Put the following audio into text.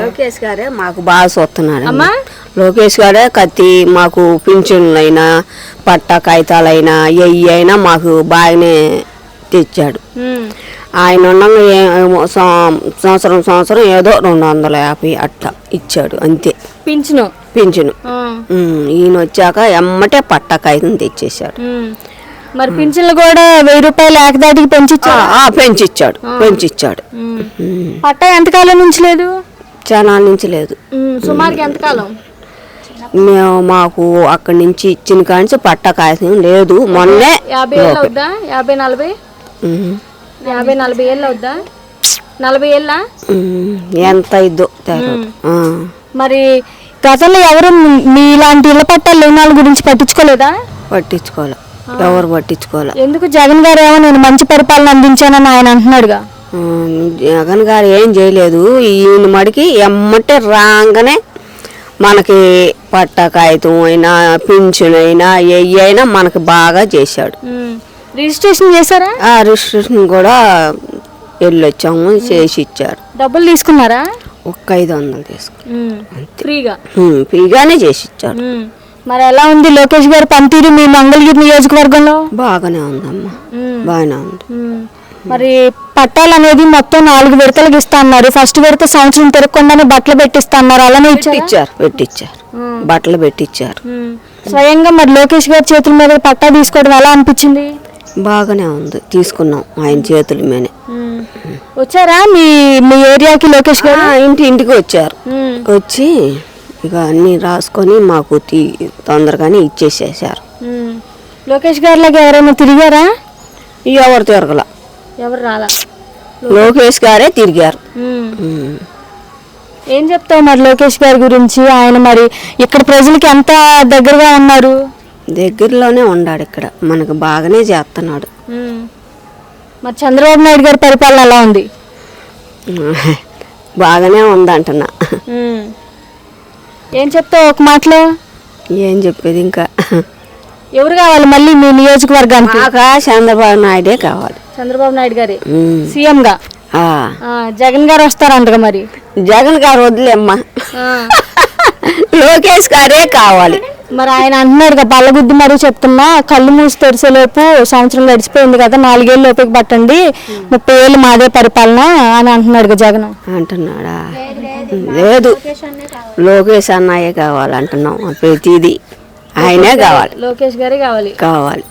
లోకేష్ గారే మాకు బాగా చూస్తున్నాడు అమ్మా? లోకేష్ గారే కత్తి మాకు పింఛన్లైనా పట్ట కాగితాలైనా ఎయ్యి అయినా మాకు బాగానే తెచ్చాడు. ఆయన ఉండగా ఏ- సం- సంవత్సరం సంవత్సరం ఏదో రెండు వందల యాభై అట్ట ఇచ్చాడు అంతే. పింఛను. పింఛను. ఈయన వచ్చాక ఎమ్మటే పట్ట కాగితం తెచ్చేశాడు. ఉమ్. మరి పింఛన్లు కూడా వెయ్యి రూపాయలు ఏకదాటికి పెంచిచ్చాడు? పెంచిచ్చాడు. ఉమ్, పట్టా ఎంతకాలం నుంచి లేదు? చాలా నుంచి లేదు. సుమారుకి ఎంతకాలం? మేము మాకు అక్కడి నుంచి ఇచ్చిన కాంచి పట్ట కాగితం లేదు. మొన్నే యాభై ఏళ్ళు అవుద్దా? యాభై నలభై? యాభై నలభై ఏళ్ళు అవుద్దా? నలభై ఏళ్ళా? ఎంత ఇద్దో మరి గతంలో ఎవరు మీలాంటి ఇళ్ళ పట్టాలు లేని వాళ్ళ గురించి పట్టించుకోలేదా? పట్టించుకోలే. ఎవరు పట్టించుకోలే. ఎందుకు? జగన్ గారు ఏమో నేను మంచి పరిపాలన అందించానని ఆయన అంటున్నాడుగా. జగన్ గారు ఏం చేయలేదు. ఈయన మడికి ఎమ్మటే రాగానే మనకి పట్ట కాగితం అయినా పింఛన్ అయినా ఎయ్యి అయినా మనకి బాగా చేశాడు. రిజిస్ట్రేషన్ చేశారా? ఆ రిజిస్ట్రేషన్ కూడా వెళ్ళొచ్చాము చేసి ఇచ్చారు. డబ్బులు తీసుకున్నారా? ఒక్క ఐదు వందలు తీసుకు ఉమ్. ఫ్రీగా. ఫ్రీగానే చేసి ఇచ్చారు. మరి ఎలా ఉంది లోకేష్ గారి పనితీరు మీ మంగళగిరి నియోజకవర్గంలో? బాగానే ఉందమ్మా. బాగానే ఉంది. మరి పట్టాలు అనేది మొత్తం నాలుగు విడతలకు ఇస్తా అన్నారు ఫస్ట్ విడత సంవత్సరం తిరగకుండానే బట్టలు పెట్టిస్తా అన్నారు అలానే ఇచ్చారా? పెట్టిచ్చారు. బట్టలు పెట్టిచ్చారు. స్వయంగా మరి లోకేష్ గారి చేతుల మీద పట్టా తీసుకోవడం ఎలా అనిపించింది? బాగానే ఉంది. తీసుకున్నాం ఆయన చేతుల ఉమ్. వచ్చారా మీ మీ ఏరియాకి లోకేష్ గారు? ఇంటి ఇంటికి వచ్చారు. వచ్చి ఇక అన్నీ రాసుకొని మాకు తీ తొందరగానే ఇచ్చేసేసారు. లోకేష్ గారిలాగా ఎవరైనా తిరిగారా? ఎవరు తిరగల. ఎవరు రాలా? లోకేష్ గారే తిరిగారు. ఏం చెప్తావు మరి లోకేష్ గారి గురించి? ఆయన మరి ఇక్కడ ప్రజలకి ఎంత దగ్గరగా ఉన్నారు? దగ్గరలోనే ఉన్నాడు ఇక్కడ. మనకు బాగానే చేస్తున్నాడు. మరి చంద్రబాబు నాయుడు గారి పరిపాలన ఎలా ఉంది? బాగానే ఉందంటున్నా. ఏం చెప్తావు ఒక మాటలో? ఏం చెప్పేది ఇంకా? ఎవరు కావాలి మళ్ళీ మీ నియోజకవర్గానికి? మాకా చంద్రబాబు నాయుడే కావాలి. చంద్రబాబు నాయుడు గారి. సీఎం గా ఆ. ఆ, జగన్ గారు వస్తారంటగా మరి? జగన్ గారు వదిలేమ్మా. లోకేష్ గారే కావాలి. మరి ఆయన అంటున్నాడు బల్లగుద్ది మరీ చెప్తున్నా కళ్ళు మూసి తెరిసేలోపు సంవత్సరం గడిచిపోయింది కదా నాలుగేళ్ళు లోపలికి పట్టండి ముప్పై ఏళ్ళు మాదే పరిపాలన అని అంటున్నాడు కదా జగన్. అంటున్నాడా? లేదు. లోకేష్ అన్నయ్యే కావాలంటున్నాం ప్రతిదీ ఆయనే కావాలి. లోకేష్ గారే కావాలి. కావాలి.